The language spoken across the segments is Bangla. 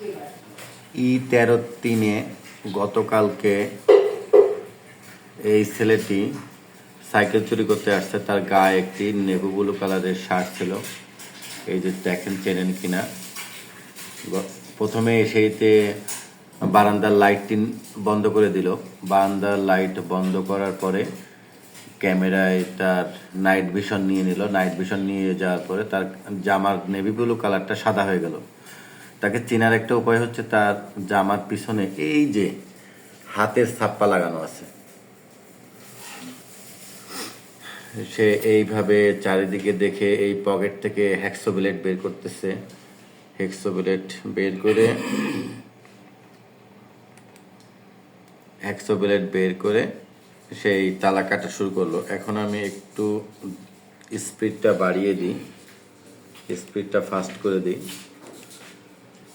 ই তেরো তিনে গতকালকে এই ছেলেটি সাইকেল চুরি করতে আসছে। তার গায়ে একটি নেভু ব্লু কালারের শার্ট ছিল। এই যে দেখেন, চেনেন কিনা? প্রথমে সেইতে বারান্দার লাইটটি বন্ধ করে দিল। বারান্দার লাইট বন্ধ করার পরে ক্যামেরায় তার নাইট ভিশন নিয়ে নিল। নাইট ভিশন নিয়ে যাওয়ার পরে তার জামার নেভি ব্লু কালারটা সাদা হয়ে গেল। তাকে চেনার একটা উপায় হচ্ছে তার জামার পিছনে এই যে হাতের ছাপ্পা লাগানো আছে। সে এইভাবে চারিদিকে দেখে এই পকেট থেকে হ্যাক্সোবিলেট বের করতেছে। হ্যাক্সোবিলেট বের করে হ্যাক্সোবিলেট বের করে সেই তালা কাটা শুরু করল। এখন আমি একটু স্পিডটা বাড়িয়ে দিই। স্পিডটা ফাস্ট করে দিই।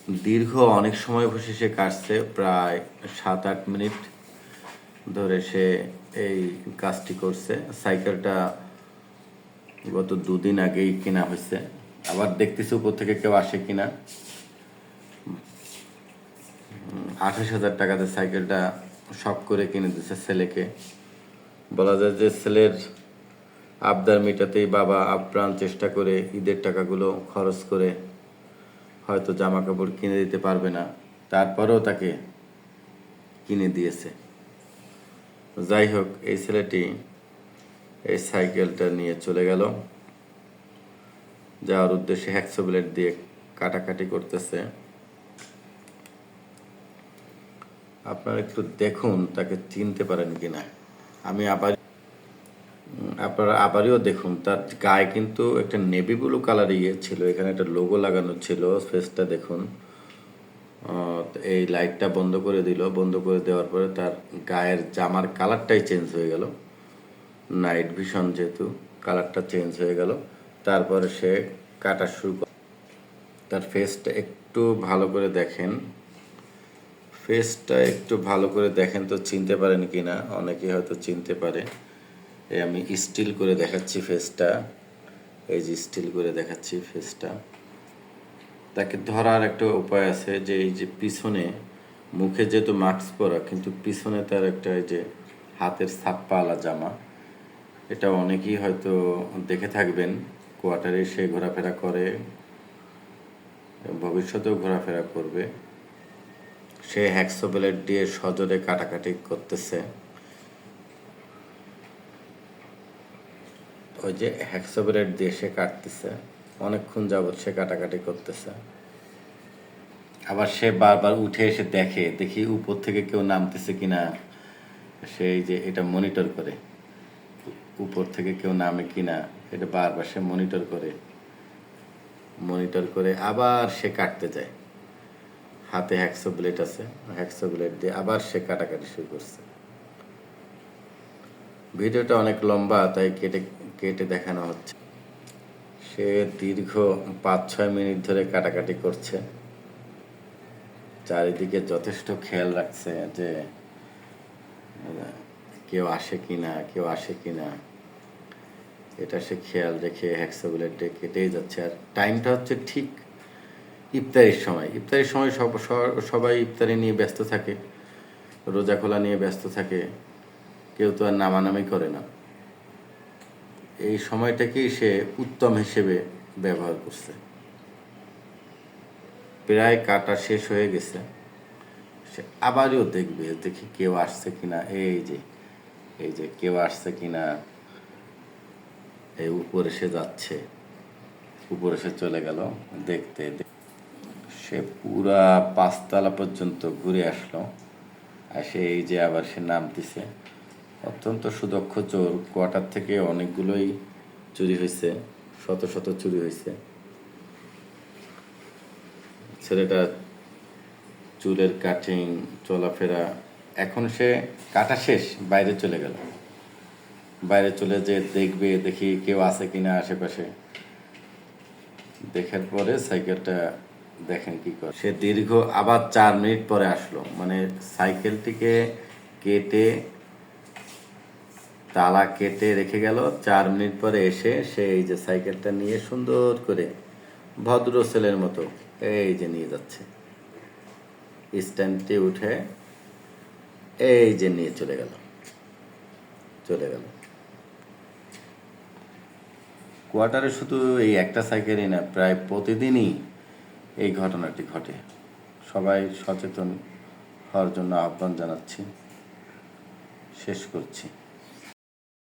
দীর্ঘ অনেক সময় বসে সে কাটছে, প্রায় সাত আট মিনিট ধরে সে এই কাজটি করছে। সাইকেলটা গত দুদিন আগেই কেনা হয়েছে। আবার দেখতেছি উপর থেকে কেউ আসে কিনা। আঠাশ হাজার টাকাতে সাইকেলটা শখ করে কিনে দিচ্ছে ছেলেকে। বলা যায় যে ছেলের আবদার মেটাতেই বাবা আপ্রাণ চেষ্টা করে ঈদের টাকাগুলো খরচ করে হয়তো জামা কাপড় কিনে দিতে পারবে না। তারপরেও তাকে কিনে দিয়েছে। যাই হোক, এই ছেলেটি এই সাইকেলটা নিয়ে চলে গেল। যাওয়ার উদ্দেশ্যে হ্যাকসো ব্লেড দিয়ে কাটাকাটি করতেছে। আপনারা একটু দেখুন, তাকে চিনতে পারেন কিনা। আমি আবার আপনারা আবারও দেখুন, তার গায়ে কিন্তু একটা নেভি ব্লু কালার ইয়ে ছিল, এখানে একটা লোগো লাগানো ছিল ফেসটা দেখুন। এই লাইটটা বন্ধ করে দিল, বন্ধ করে দেওয়ার পরে তার গায়ের জামার কালারটাই চেঞ্জ হয়ে গেল। নাইট ভিশন যেহেতু কালারটা চেঞ্জ হয়ে গেল। তারপরে সে কাটা শুরু তার ফেসটা একটু ভালো করে দেখেন। ফেসটা একটু ভালো করে দেখেন তো চিনতে পারেন কি না অনেকেই হয়তো চিনতে পারে। এই আমি স্টিল করে দেখাচ্ছি ফেসটা এই যে স্টিল করে দেখাচ্ছি ফেসটা তাকে ধরার একটা উপায় আছে যে, এই যে পিছনে মুখে যেহেতু মাস্ক পরা, কিন্তু পিছনে তার একটা এই যে হাতের ছাপ্পাওয়ালা জামা। এটা অনেকেই হয়তো দেখে থাকবেন কোয়ার্টারে সে ঘোরাফেরা করে, ভবিষ্যতেও ঘোরাফেরা করবে। সে হ্যাক্সো ব্লেড দিয়ে সজোরে কাটাকাটি করতেছে। ওই যে হ্যাক্সো ব্লেড দিয়ে সে কাটতেছে। অনেকক্ষণ যাবৎ সে কাটাকাটি করতেছে। আবার সে বারবার উঠে এসে দেখে, দেখি উপর থেকে কেউ নামতেছে কিনা। সেই যে এটা মনিটর করে। উপর থেকে কেউ নামে কিনা, এটা বারবার সে মনিটর করে। মনিটর করে আবার সে কাটতে যায়। হাতে হ্যাক্সো ব্লেড আছে হ্যাক্সো ব্লেড দিয়ে আবার সে কাটাকাটি শুরু করছে। ভিডিওটা অনেক লম্বা, তাই কেটে কেটে দেখানো হচ্ছে। সে দীর্ঘ পাঁচ ছয় মিনিট ধরে কাটাকাটি করছে। চারিদিকে যথেষ্ট খেয়াল রাখছে যে, কেউ আসে কিনা, কেউ আসে কিনা। এটা সে খেয়াল রেখে হ্যাক্সো ব্লেড কেটেই যাচ্ছে। আর টাইমটা হচ্ছে ঠিক ইফতারির সময়। ইফতারির সময় সব সবাই ইফতারি নিয়ে ব্যস্ত থাকে রোজা খোলা নিয়ে ব্যস্ত থাকে। কেউ তো আর নামানামি করে না। এই সময়টাকেই সে উত্তম হিসেবে ব্যবহার করছে। প্রায় কাটা শেষ হয়ে গেছে। সে আবারও দেখবে দেখি কেউ আসছে কিনা, এই যে এই যে কেউ আসছে কিনা। এই উপরে সে যাচ্ছে, উপরে সে চলে গেল দেখতে। সে পুরা পাঁচতলা পর্যন্ত ঘুরে আসলো। আর সে এই যে আবার সে নামতেছে। অত্যন্ত সুদক্ষ চোর। কোয়ার্টার থেকে অনেকগুলোই চুরি হয়েছে শত শত চুরি হয়েছে ছেলেটা চুলের কাটিং, চলাফেরা, এখন সে কাটা শেষ, বাইরে চলে গেল। বাইরে চলে যে দেখবে, দেখি কেউ আছে কিনা আশেপাশে। দেখার পরে সাইকেলটা দেখেন কি করে। সে দীর্ঘ আবার চার মিনিট পরে আসলো। মানে সাইকেলটিকে কেটে তালা কেটে রেখে গেল। চার মিনিট পরে এসে সে এই যে সাইকেলটা নিয়ে সুন্দর করে ভদ্র ছেলের মতো এই যে নিয়ে যাচ্ছে। স্ট্যান্ডটি উঠে এই যে নিয়ে চলে গেল। চলে গেল। কোয়ার্টারে শুধু এই একটা সাইকেলই না, প্রায় প্রতিদিনই এই ঘটনাটি ঘটে। সবাই সচেতন হওয়ার জন্য আহ্বান জানাচ্ছি। শেষ করছি।